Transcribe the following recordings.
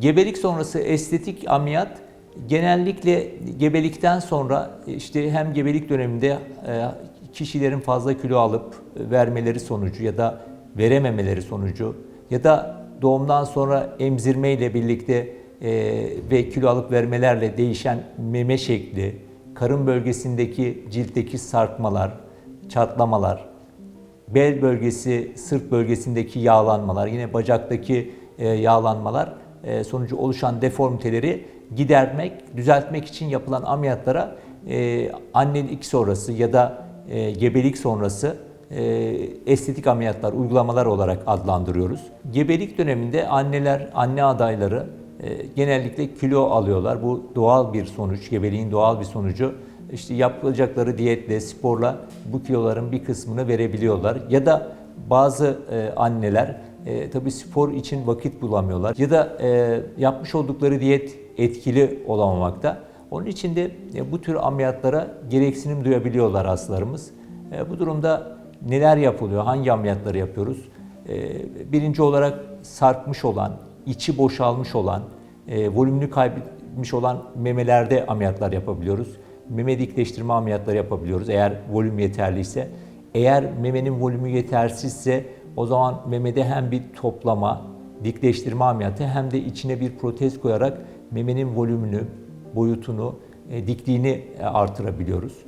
Gebelik sonrası estetik ameliyat genellikle gebelikten sonra işte hem gebelik döneminde e, kişilerin fazla kilo alıp vermeleri sonucu ya da verememeleri sonucu ya da doğumdan sonra emzirme ile birlikte e, ve kilo alıp vermelerle değişen meme şekli, karın bölgesindeki ciltteki sarkmalar, çatlamalar, bel bölgesi, sırt bölgesindeki yağlanmalar, yine bacaktaki e, yağlanmalar sonucu oluşan deformiteleri gidermek, düzeltmek için yapılan ameliyatlara e, annelik sonrası ya da e, gebelik sonrası e, estetik ameliyatlar, uygulamalar olarak adlandırıyoruz. Gebelik döneminde anneler, anne adayları e, genellikle kilo alıyorlar. Bu doğal bir sonuç, gebeliğin doğal bir sonucu. İşte yapılacakları diyetle, sporla bu kiloların bir kısmını verebiliyorlar. Ya da bazı e, anneler e, tabii spor için vakit bulamıyorlar. Ya da e, yapmış oldukları diyet etkili olamamakta. Onun için de e, bu tür ameliyatlara gereksinim duyabiliyorlar hastalarımız. E, bu durumda neler yapılıyor, hangi ameliyatları yapıyoruz? E, birinci olarak sarkmış olan, içi boşalmış olan, e, volümünü kaybetmiş olan memelerde ameliyatlar yapabiliyoruz. Meme dikleştirme ameliyatları yapabiliyoruz eğer volüm yeterliyse. Eğer memenin volümü yetersizse o zaman memede hem bir toplama, dikleştirme ameliyatı hem de içine bir protez koyarak memenin volümünü, boyutunu, e, dikliğini e, artırabiliyoruz.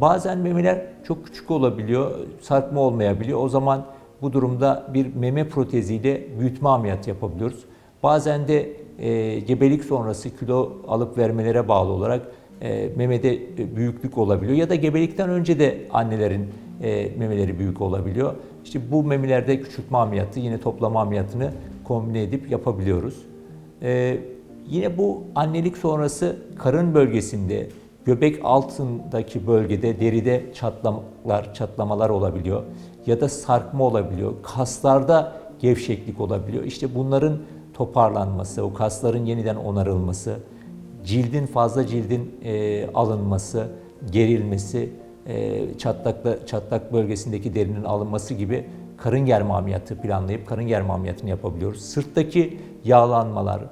Bazen memeler çok küçük olabiliyor, sarkma olmayabiliyor. O zaman bu durumda bir meme proteziyle büyütme ameliyatı yapabiliyoruz. Bazen de e, gebelik sonrası kilo alıp vermelere bağlı olarak e, memede e, büyüklük olabiliyor ya da gebelikten önce de annelerin e, memeleri büyük olabiliyor. İşte bu memelerde küçültme ameliyatı yine toplama ameliyatını kombine edip yapabiliyoruz. E, yine bu annelik sonrası karın bölgesinde göbek altındaki bölgede deride çatlamalar, çatlamalar olabiliyor ya da sarkma olabiliyor. Kaslarda gevşeklik olabiliyor. İşte bunların toparlanması, o kasların yeniden onarılması, cildin fazla cildin e, alınması, gerilmesi, çatlakla, çatlak bölgesindeki derinin alınması gibi karın germe ameliyatı planlayıp karın germe ameliyatını yapabiliyoruz. Sırttaki yağlanmalar,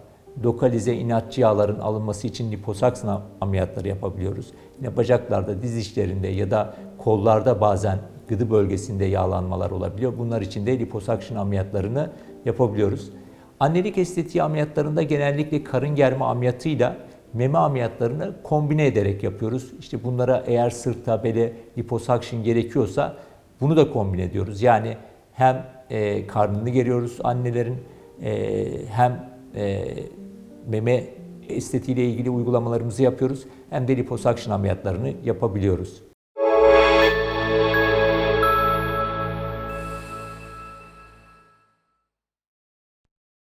lokalize inatçı yağların alınması için liposaksin ameliyatları yapabiliyoruz. Yine bacaklarda, diz içlerinde ya da kollarda bazen gıdı bölgesinde yağlanmalar olabiliyor. Bunlar için de liposaksin ameliyatlarını yapabiliyoruz. Annelik estetiği ameliyatlarında genellikle karın germe ameliyatıyla meme ameliyatlarını kombine ederek yapıyoruz. İşte bunlara eğer sırta, bele liposakşın gerekiyorsa bunu da kombine ediyoruz. Yani hem e, karnını geriyoruz annelerin e, hem e, meme estetiğiyle ilgili uygulamalarımızı yapıyoruz hem de liposakşın ameliyatlarını yapabiliyoruz.